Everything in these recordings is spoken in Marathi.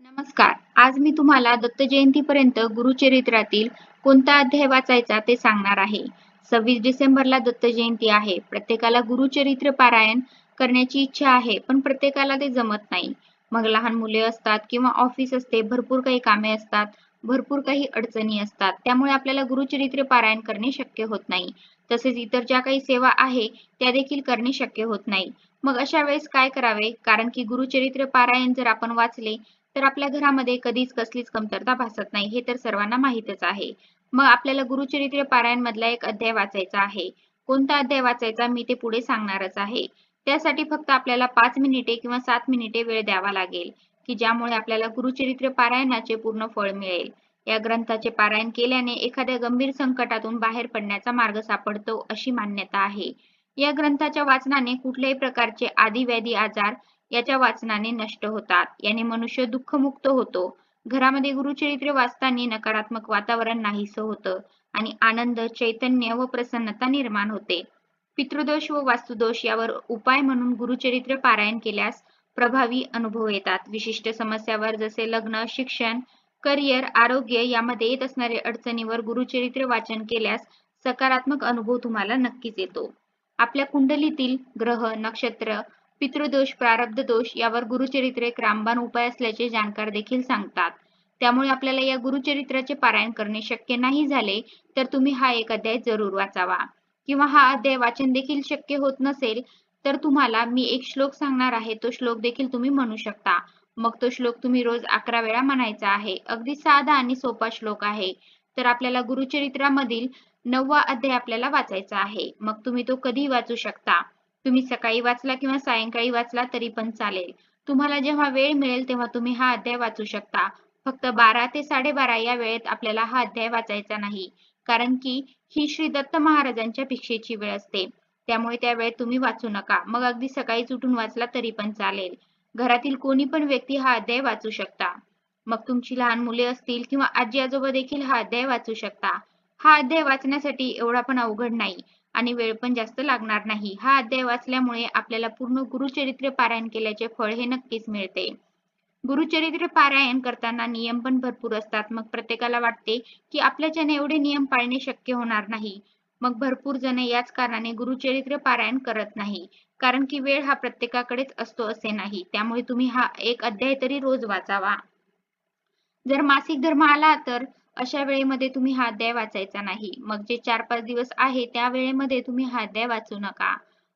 नमस्कार. आज मी तुम्हाला दत्त जयंतीपर्यंत गुरुचरित्रातील कोणता अध्याय वाचायचा ते सांगणार आहे. सव्वीस डिसेंबरला दत्त जयंती आहे. प्रत्येकाला गुरुचरित्र पारायण करण्याची इच्छा आहे पण प्रत्येकाला ते जमत नाही. मग लहान मुले असतात किंवा ऑफिस असते भरपूर काही कामे असतात भरपूर काही अडचणी असतात त्यामुळे आपल्याला गुरुचरित्र पारायण करणे शक्य होत नाही. तसेच इतर ज्या काही सेवा आहे त्या देखील करणे शक्य होत नाही. मग अशा वेळेस काय करावे? कारण की गुरुचरित्र पारायण जर आपण वाचले तर आपल्या घरामध्ये कधीच कसलीच कमतरता भासत नाही हे तर सर्वांना माहीतच आहे. मग आपल्याला गुरुचरित्र पारायण मधला एक अध्याय वाचायचा आहे. कोणता अध्याय वाचायचा मी ते पुढे सांगणारच आहे. त्यासाठी फक्त आपल्याला पाच मिनिटे किंवा सात मिनिटे वेळ द्यावा लागेल की ज्यामुळे आपल्याला गुरुचरित्र पारायणाचे पूर्ण फळ मिळेल. या ग्रंथाचे पारायण केल्याने एखाद्या गंभीर संकटातून बाहेर पडण्याचा मार्ग सापडतो अशी मान्यता आहे. या ग्रंथाच्या वाचनाने कुठल्याही प्रकारचे आदिव्याधी आजार याच्या वाचनाने नष्ट होतात. याने मनुष्य दुःखमुक्त होतो. घरामध्ये गुरुचरित्र वाचताना नकारात्मक वातावरण नाहीस होतं आणि आनंद चैतन्य व प्रसन्नता निर्माण होते. पितृदोष व वास्तुदोष यावर उपाय म्हणून गुरुचरित्र पारायण केल्यास प्रभावी अनुभव येतात. विशिष्ट समस्यावर जसे लग्न शिक्षण करिअर आरोग्य यामध्ये येत असणाऱ्या अडचणीवर गुरुचरित्र वाचन केल्यास सकारात्मक अनुभव तुम्हाला नक्कीच येतो. आपल्या कुंडलीतील ग्रह नक्षत्र पितृदोष प्रारब्ध दोष यावर गुरुचरित्र एक रामबाण उपाय असल्याचे जाणकार देखील सांगतात. त्यामुळे आपल्याला या गुरुचरित्राचे पारायण करणे शक्य नाही झाले तर तुम्ही हा एक अध्याय जरूर वाचावा. किंवा हा अध्याय वाचन देखील शक्य होत नसेल तर तुम्हाला मी एक श्लोक सांगणार आहे तो श्लोक देखील तुम्ही म्हणू शकता. मग तो श्लोक तुम्ही रोज अकरा वेळा म्हणायचा आहे. अगदी साधा आणि सोपा श्लोक आहे. तर आपल्याला गुरुचरित्रामधील नववा अध्याय आपल्याला वाचायचा आहे. मग तुम्ही तो कधी वाचू शकता? तुम्ही सकाळी वाचला किंवा सायंकाळी वाचला तरी पण चालेल. तुम्हाला जेव्हा वेळ मिळेल तेव्हा तुम्ही हा अध्याय वाचू शकता. फक्त बारा ते साडेबारा या वेळेत आपल्याला हा अध्याय वाचायचा नाही. कारण की ही श्री दत्त महाराजांच्या भिक्षेची वेळ असते. त्यामुळे त्या वेळेत तुम्ही वाचू नका. मग अगदी सकाळीच उठून वाचला तरी पण चालेल. घरातील कोणी पण व्यक्ती हा अध्याय वाचू शकता. मग तुमची लहान मुले असतील किंवा आजी आजोबा देखील हा अध्याय वाचू शकता. हा अध्याय वाचण्यासाठी एवढा पण अवघड नाही. आणि वेळ पण जास्त लागणार नाही. हा अध्याय वाचल्यामुळे आपल्याला पूर्ण गुरुचरित्र पारायण केल्याचे फळ हे नक्कीच मिळते. गुरुचरित्र पारायण करताना नियम पण भरपूर असतात. मग प्रत्येकाला वाटते की आपल्याच्याने एवढे नियम पाळणे शक्य होणार नाही. मग भरपूर जण याच कारणाने गुरुचरित्र पारायण करत नाही. कारण की वेळ हा प्रत्येकाकडेच असतो असे नाही. त्यामुळे तुम्ही हा एक अध्याय तरी रोज वाचावा. जर मासिक धर्म आला तर अशा वेळेमध्ये तुम्ही हा अध्याय वाचायचा नाही. मग जे चार पाच दिवस आहे त्या वेळेमध्ये तुम्ही हा अध्याय वाचू नका.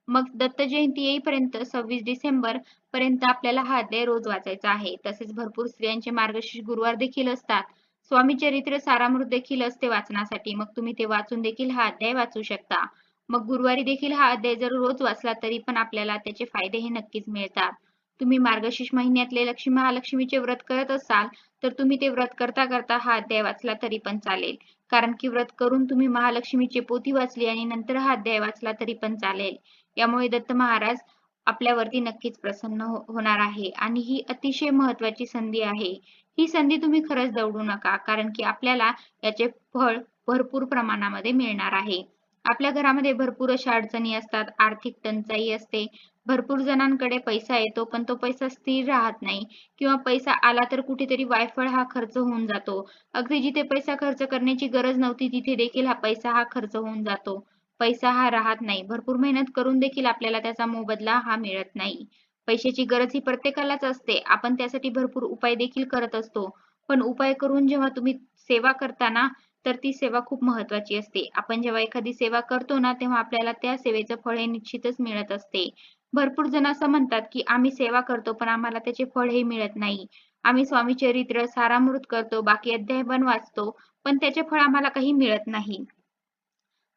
मग दत्त जयंती येईपर्यंत सव्वीस डिसेंबर पर्यंत आपल्याला हा अध्याय रोज वाचायचा आहे. तसेच भरपूर स्त्रियांचे मार्गशीर्ष गुरुवार देखील असतात. स्वामी चरित्र सारामृत देखील असते वाचनासाठी. मग तुम्ही ते वाचून देखील हा अध्याय वाचू शकता. मग गुरुवारी देखील हा अध्याय जर रोज वाचला तरी पण आपल्याला त्याचे फायदे हे नक्कीच मिळतात. तुम्ही मार्गशीर्ष महिन्यातले लक्ष्मी महालक्ष्मीचे व्रत करत असाल तर तुम्ही ते व्रत करता करता हा अध्याय वाचला तरी पण चालेल. कारण की व्रत करून तुम्ही महालक्ष्मीची पोथी वाचली आणि नंतर हा अध्याय वाचला तरी पण चालेल. यामुळे दत्त महाराज आपल्यावरती नक्कीच प्रसन्न हो होणार आहे. आणि ही अतिशय महत्वाची संधी आहे. ही संधी तुम्ही खरंच दवडू नका कारण की आपल्याला याचे फळ भरपूर प्रमाणामध्ये मिळणार आहे. आपल्या घरामध्ये भरपूर अशा अडचणी असतात आर्थिक टंचाई असते भरपूर जणांकडे पैसा येतो पण तो पैसा स्थिर राहत नाही किंवा पैसा आला तर कुठेतरी वायफळ हा खर्च होऊन जातो. अगदी जिथे पैसा खर्च करण्याची गरज नव्हती तिथे देखील हा पैसा हा खर्च होऊन जातो. पैसा हा राहत नाही. भरपूर मेहनत करून देखील आपल्याला त्याचा मोबदला हा मिळत नाही. पैशाची गरज ही प्रत्येकालाच असते. आपण त्यासाठी भरपूर उपाय देखील करत असतो. पण उपाय करून जेव्हा तुम्ही सेवा करताना तर ती सेवा खूप महत्वाची असते. आपण जेव्हा एखादी सेवा करतो ना तेव्हा आपल्याला त्या सेवेचं फळ हे निश्चितच मिळत असते. भरपूर जण असं म्हणतात की आम्ही सेवा करतो पण आम्हाला त्याचे फळ हे मिळत नाही. आम्ही स्वामी चरित्र सारामृत करतो बाकी अध्याय पण वाचतो पण त्याचे फळ आम्हाला काही मिळत नाही.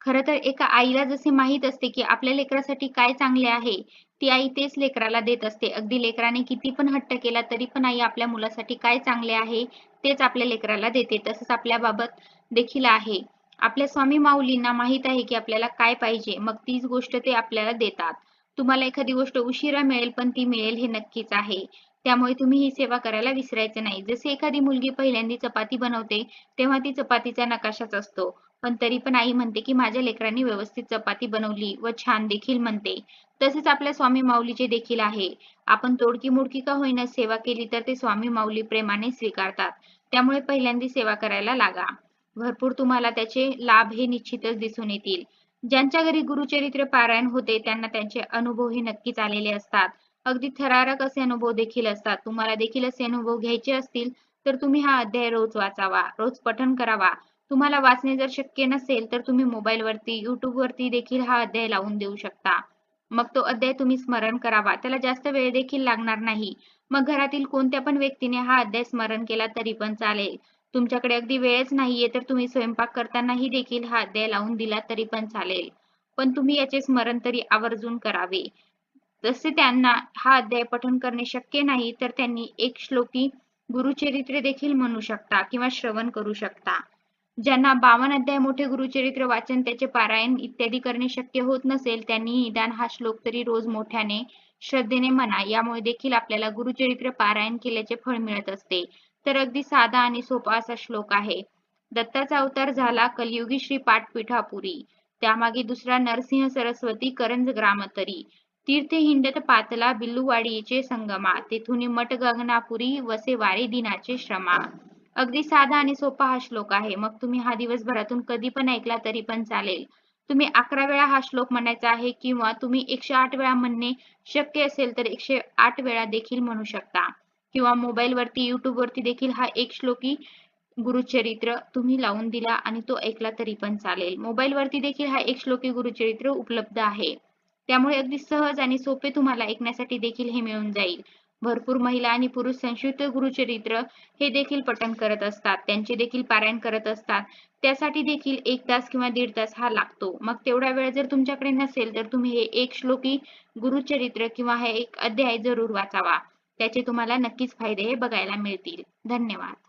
खर तर एका आईला जसे माहीत असते की आपल्या लेकरासाठी काय चांगले आहे ती आई तेच लेकराला देत असते. अगदी लेकराने किती पण हट्ट केला तरी पण आई आपल्या मुलासाठी काय चांगले आहे तेच आपल्या लेकराला देते. तसंच आपल्या बाबत देखील आहे. आपल्या स्वामी माऊलींना माहीत आहे की आपल्याला काय पाहिजे. मग तीच गोष्ट ते आपल्याला देतात. तुम्हाला एखादी गोष्ट उशिरा मिळेल पण ती मिळेल हे नक्कीच आहे. त्यामुळे तुम्ही ही सेवा करायला विसरायचं नाही. जसे एखादी मुलगी पहिल्यांदा चपाती बनवते तेव्हा ती चपातीचा नकाशाच असतो. पण तरी पण आई म्हणते की माझ्या लेकरांनी व्यवस्थित चपाती बनवली व छान देखील म्हणते. तसेच आपल्या स्वामी माऊलीचे देखील आहे. आपण तोडकी मोडकी का होईना सेवा केली तर ते स्वामी माऊली प्रेमाने स्वीकारतात. त्यामुळे पहिल्यांदा सेवा करायला लागा. भरपूर तुम्हाला त्याचे लाभ हे निश्चितच दिसून येतील. ज्यांच्या घरी गुरुचरित्र पारायण होते त्यांना त्यांचे अनुभव हे नक्कीच आलेले असतात. अगदी थरारक असे अनुभव देखील असतात. तुम्हाला देखील असे अनुभव घ्यायचे असतील तर तुम्ही हा अध्याय रोज वाचावा. रोज पठण करावा. तुम्हाला वाचणे जर शक्य नसेल तर तुम्ही मोबाईल वरती युट्यूब वरती देखील हा अध्याय लावून देऊ शकता. मग तो अध्याय तुम्ही स्मरण करावा. त्याला जास्त वेळ देखील लागणार नाही. मग घरातील कोणत्या पण व्यक्तीने हा अध्याय स्मरण केला तरी पण चालेल. तुमच्याकडे अगदी वेळच नाहीये तर तुम्ही स्वयंपाक करतानाही देखील हा अध्याय लावून दिला तरी पण चालेल. पण तुम्ही याचे स्मरण तरी आवर्जून करावे. जसे त्यांना हा अध्याय पठण करणे शक्य नाही तर त्यांनी एक श्लोकी गुरुचरित्रे देखील म्हणू शकता किंवा श्रवण करू शकता. ज्यांना बावन अध्याय मोठे गुरुचरित्र वाचन त्याचे पारायण इत्यादी करणे शक्य होत नसेल त्यांनी निदान हा श्लोक तरी रोज मोठ्याने श्रद्धेने म्हणा. यामुळे देखील आपल्याला गुरुचरित्र पारायण केल्याचे फळ मिळत असते. तर अगदी साधा आणि सोपा असा श्लोक आहे. दत्ताचा अवतार झाला कलियुगी श्री पाठपीठापुरी त्यामागे दुसरा नरसिंह सरस्वती करंज ग्रामतरी. तीर्थ हिंडत पातला बिल्लुवाडीचे संगमा. तेथून मठ गगनापुरी वसे वारी दिनाचे श्रमा. अगदी साधा आणि सोपा हा श्लोक आहे. मग तुम्ही हा दिवसभरातून कधी पण ऐकला तरी पण चालेल. तुम्ही अकरा वेळा हा श्लोक म्हणायचा आहे किंवा तुम्ही एकशे आठ वेळा म्हणणे शक्य असेल तर एकशे आठ वेळा देखील म्हणू शकता. किंवा मोबाईल वरती युट्यूब वरती देखील हा एक श्लोकी गुरुचरित्र तुम्ही लावून दिला आणि तो ऐकला तरी पण चालेल. मोबाईल वरती देखील हा एक श्लोकी गुरुचरित्र उपलब्ध आहे. त्यामुळे अगदी सहज आणि सोपे तुम्हाला ऐकण्यासाठी देखील हे मिळून जाईल. भरपूर महिला आणि पुरुष संक्षिप्त गुरुचरित्र हे देखील पठण करत असतात. त्यांचे देखील पारायण करत असतात. त्यासाठी देखील एक तास किंवा दीड तास हा लागतो. मग तेवढा वेळ जर तुमच्याकडे नसेल तर तुम्ही हे एक श्लोकी गुरुचरित्र किंवा हे एक अध्याय जरूर वाचावा. त्याचे तुम्हाला नक्कीच फायदे हे बघायला मिळतील. धन्यवाद.